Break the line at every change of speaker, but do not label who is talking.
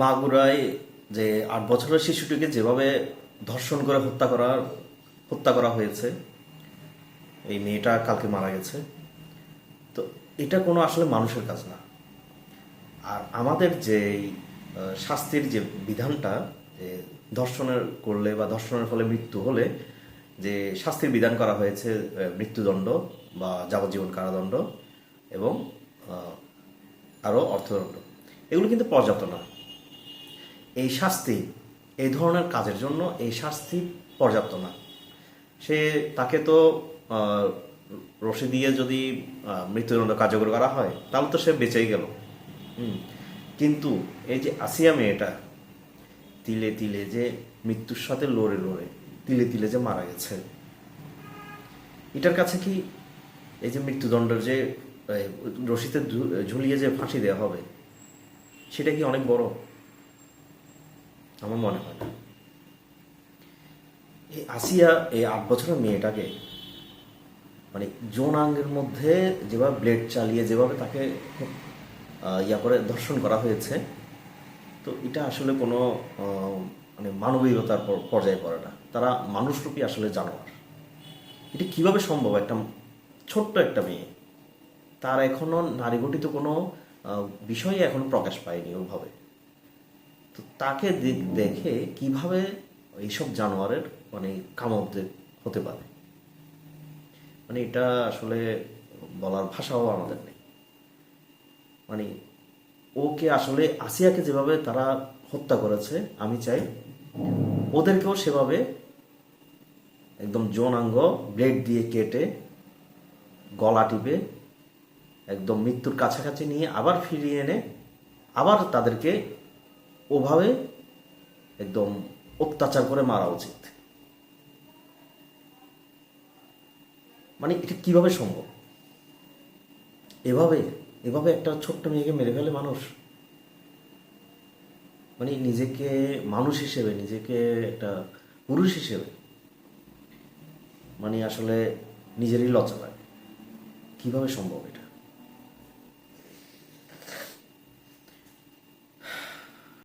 মাগুরায় যে আট বছরের শিশুটিকে যেভাবে ধর্ষণ করে হত্যা করার হত্যা করা হয়েছে, এই মেয়েটা কালকে মারা গেছে। তো এটা কোনো আসলে মানুষের কাজ না। আর আমাদের যে শাস্তির যে বিধানটা, যে ধর্ষণের করলে বা ধর্ষণের ফলে মৃত্যু হলে যে শাস্তির বিধান করা হয়েছে মৃত্যুদণ্ড বা যাবজ্জীবন কারাদণ্ড এবং আরও অর্থদণ্ড, এগুলো কিন্তু পর্যাপ্ত না। এই শাস্তি এই ধরনের কাজের জন্য এই শাস্তি পর্যাপ্ত না। সে তাকে তো রশি দিয়ে যদি মৃত্যুদণ্ড কার্যকর করা হয়, তাহলে তো সে বেঁচেই গেল। কিন্তু এই যে আসিয়া মেয়েটা, তিলে তিলে যে মৃত্যুর সাথে লড়ে লড়ে, তিলে তিলে যে মারা গেছে, এটার কাছে কি এই যে মৃত্যুদণ্ডের যে রশিতে ঝুলিয়ে যে ফাঁসি দেওয়া হবে, সেটা কি অনেক বড়? আমার মনে হয় না। এই আসিয়া এই আট বছরের মেয়েটাকে মানে যৌনাঙ্গের মধ্যে যেভাবে ব্লেড চালিয়ে যেভাবে তাকে ইয়া করে ধর্ষণ করা হয়েছে তো এটা আসলে কোনো মানে মানবিকতার পর- পর্যায়ে পড়ে না। তারা মানুষরূপী আসলে জানোয়ার। এটা কীভাবে সম্ভব? একটা ছোট্ট একটা মেয়ে। তার এখনও নারী গঠিত কোনো আহ, বিষয়ই এখনও প্রকাশ পায়নি ওভাবে। তো তাকে দেখে কীভাবে এইসব জানোয়ারের মানে কামড় হতে পারে? মানে এটা আসলে বলার ভাষাও আমাদের নেই। মানে ওকে আসলে আসিয়াকে যেভাবে তারা হত্যা করেছে, আমি চাই ওদেরকেও সেভাবে একদম যৌনাঙ্গ ব্লেড দিয়ে কেটে গলা টিপে একদম মৃত্যুর কাছাকাছি নিয়ে আবার ফিরিয়ে এনে আবার তাদেরকে ওভাবে একদম অত্যাচার করে মারা উচিত। মানে এটা কীভাবে সম্ভব? এভাবে এভাবে একটা ছোট্ট মেয়েকে মেরে ফেলে মানুষ? মানে নিজেকে মানুষ হিসেবে, নিজেকে একটা পুরুষ হিসেবে মানে আসলে নিজেরই লজ্জা লাগে। কীভাবে সম্ভব এটা?